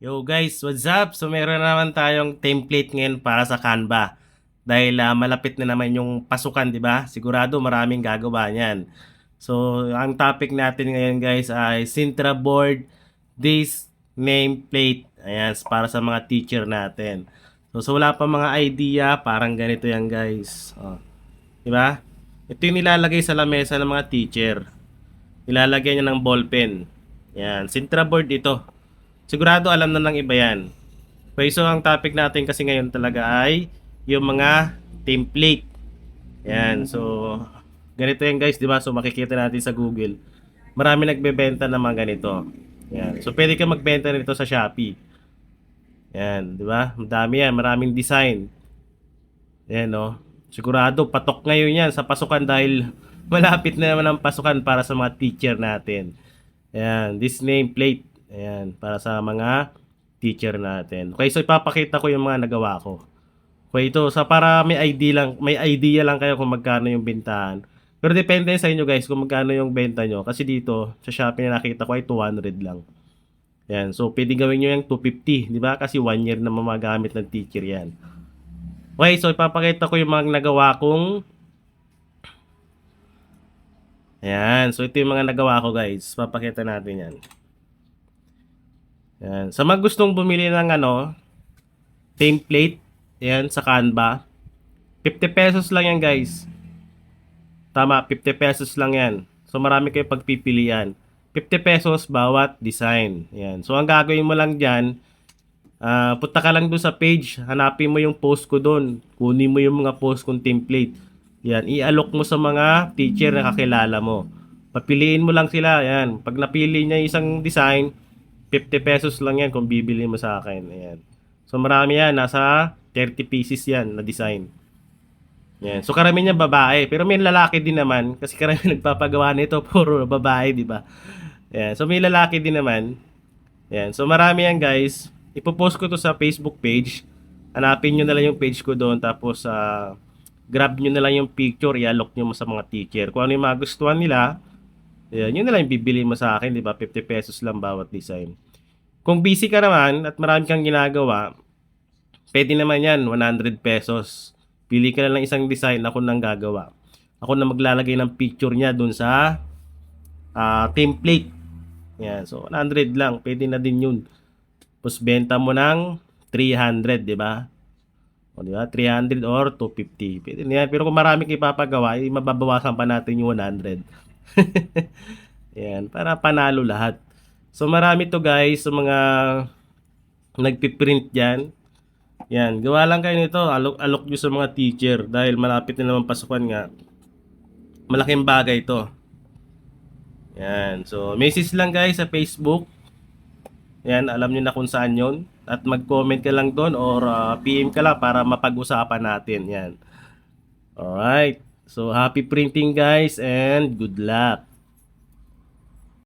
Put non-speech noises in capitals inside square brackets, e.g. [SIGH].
Yo guys, what's up? So meron naman tayong template ngayon para sa Canva. Dahil ah, malapit na naman yung pasukan, di ba? Sigurado maraming gagawa niyan. So ang topic natin ngayon guys ay Sintra Board This Nameplate. Ayan, para sa mga teacher natin. So, so wala pa mga idea, parang ganito yan guys. Oh. Di ba? Ito yung nilalagay sa lamesa ng mga teacher. Nilalagay niya ng ballpen. Yan, Sintra board ito. Sigurado alam na ng iba yan. Okay, so ang topic natin kasi ngayon talaga ay yung mga template. Yan, so ganito yan guys, di ba? So makikita natin sa Google. Marami nagbebenta ng mga ganito. Yan. So pwede ka magbenta nito sa Shopee. Yan, di ba? Madami yan, maraming design. Yan, no? Sigurado, patok ngayon yan sa pasukan dahil [LAUGHS] malapit na naman ang pasukan para sa mga teacher natin. Ayan, this nameplate. Ayan, para sa mga teacher natin. Okay, so ipapakita ko yung mga nagawa ko. Okay, ito, sa para may idea lang, may idea lang kayo kung magkano yung bentahan. Pero depende sa inyo guys kung magkano yung benta nyo. Kasi dito, sa Shopee na nakita ko ay 200 lang. Yan, so pwede gawin nyo yung 250, di ba? Kasi one year na mamagamit ng teacher yan. Okay, so ipapakita ko yung mga nagawa kong Ayan, so ito yung mga nagawa ko guys. Papakita natin yan. Ayan. Sa mga gustong bumili ng ano, template, ayan, sa Canva, 50 pesos lang yan guys. Tama, 50 pesos lang yan. So marami kayo pagpipilian. 50 pesos bawat design. Ayan. So ang gagawin mo lang dyan, ah punta ka lang doon sa page, hanapin mo yung post ko doon. Kunin mo yung mga post kong template. Yan, i-alok mo sa mga teacher na kakilala mo. Papiliin mo lang sila, yan. Pag napili niya isang design, 50 pesos lang yan kung bibili mo sa akin. Ayan. So marami yan, nasa 30 pieces yan na design. Yan. So karamihan niya babae, pero may lalaki din naman kasi karamihan [LAUGHS] nagpapagawa nito puro babae, di ba? Yan. So may lalaki din naman. Yan. So marami yan, guys. Ipopost ko to sa Facebook page. Hanapin niyo na lang yung page ko doon tapos sa grab nyo na lang yung picture, i-alok nyo mo sa mga teacher. Kung ano yung magustuhan nila, yan, yun na lang yung bibili mo sa akin, di ba? 50 pesos lang bawat design. Kung busy ka naman at marami kang ginagawa, pwede naman yan, 100 pesos. Pili ka na lang isang design, ako nang gagawa. Ako na maglalagay ng picture niya dun sa ah, template. Yan, so 100 lang, pwede na din yun. Tapos benta mo ng 300, di ba? O, di ba? 300 or 250. Pwede na yan. Pero kung marami kayo ipapagawa, eh, mababawasan pa natin yung 100. [LAUGHS] yan. Para panalo lahat. So, marami to guys. Sa mga nagpiprint dyan. Yan. Gawa lang kayo nito. Alok, alok nyo sa mga teacher. Dahil malapit na naman pasukan nga. Malaking bagay to. Yan. So, message lang guys sa Facebook. Yan. Alam nyo na kung saan yon at mag-comment ka lang doon or uh, PM ka lang para mapag-usapan natin. Yan. Alright. So, happy printing guys and good luck.